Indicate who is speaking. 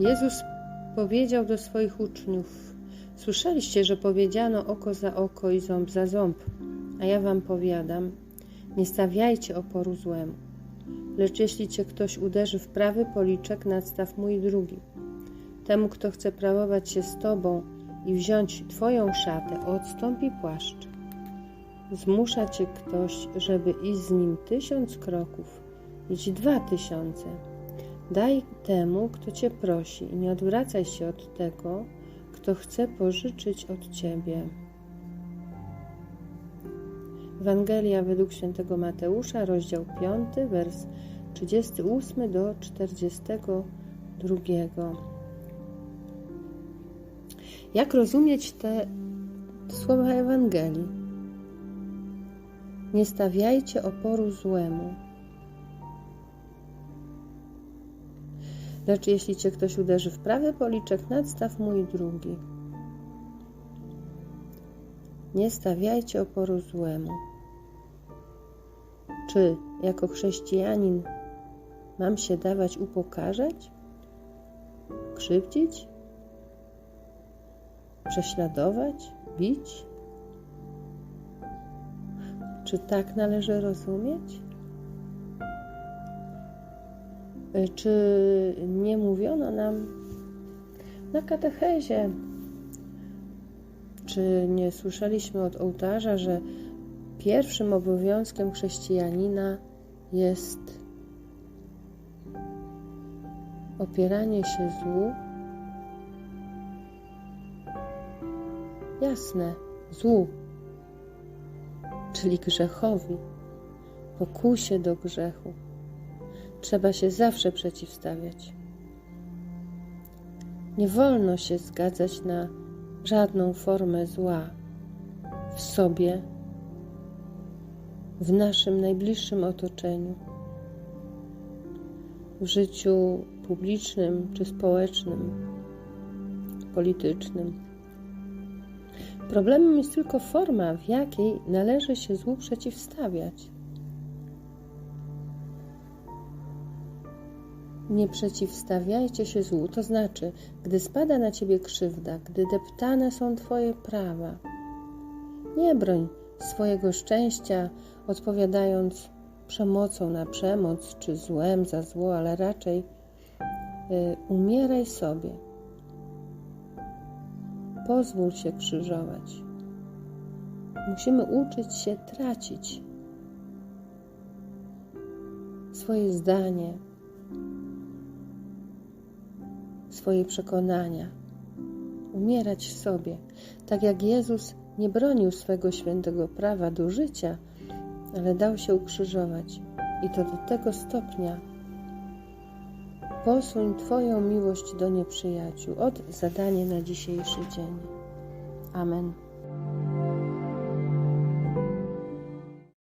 Speaker 1: Jezus powiedział do swoich uczniów: Słyszeliście, że powiedziano oko za oko i ząb za ząb, a ja wam powiadam: nie stawiajcie oporu złemu. Lecz jeśli cię ktoś uderzy w prawy policzek, nadstaw mój drugi. Temu, kto chce prawować się z tobą i wziąć twoją szatę, odstąpi płaszcz. Zmusza cię ktoś, żeby iść z nim tysiąc kroków, idź dwa tysiące. Daj temu, kto cię prosi, i nie odwracaj się od tego, kto chce pożyczyć od ciebie. Ewangelia według świętego Mateusza, rozdział 5, wers 38 do 42. Jak rozumieć te słowa Ewangelii? Nie stawiajcie oporu złemu. Lecz jeśli cię ktoś uderzy w prawy policzek, nadstaw mój drugi. Nie stawiajcie oporu złemu. Czy jako chrześcijanin mam się dawać upokarzać? Krzywdzić? Prześladować? Bić? Czy tak należy rozumieć? Czy nie mówiono nam na katechezie, czy nie słyszeliśmy od ołtarza, że pierwszym obowiązkiem chrześcijanina jest opieranie się złu? Jasne, złu, czyli grzechowi, pokusie do grzechu. Trzeba się zawsze przeciwstawiać. Nie wolno się zgadzać na żadną formę zła w sobie, w naszym najbliższym otoczeniu, w życiu publicznym czy społecznym, politycznym. Problemem jest tylko forma, w jakiej należy się złu przeciwstawiać. Nie przeciwstawiajcie się złu, to znaczy, gdy spada na ciebie krzywda, gdy deptane są twoje prawa. Nie broń swojego szczęścia, odpowiadając przemocą na przemoc, czy złem za zło, ale raczej y, umieraj sobie. Pozwól się krzyżować. Musimy uczyć się tracić swoje zdanie, swoje przekonania, umierać sobie, tak jak Jezus nie bronił swego świętego prawa do życia, ale dał się ukrzyżować i to do tego stopnia. Posuń Twoją miłość do nieprzyjaciół. Od zadanie na dzisiejszy dzień. Amen.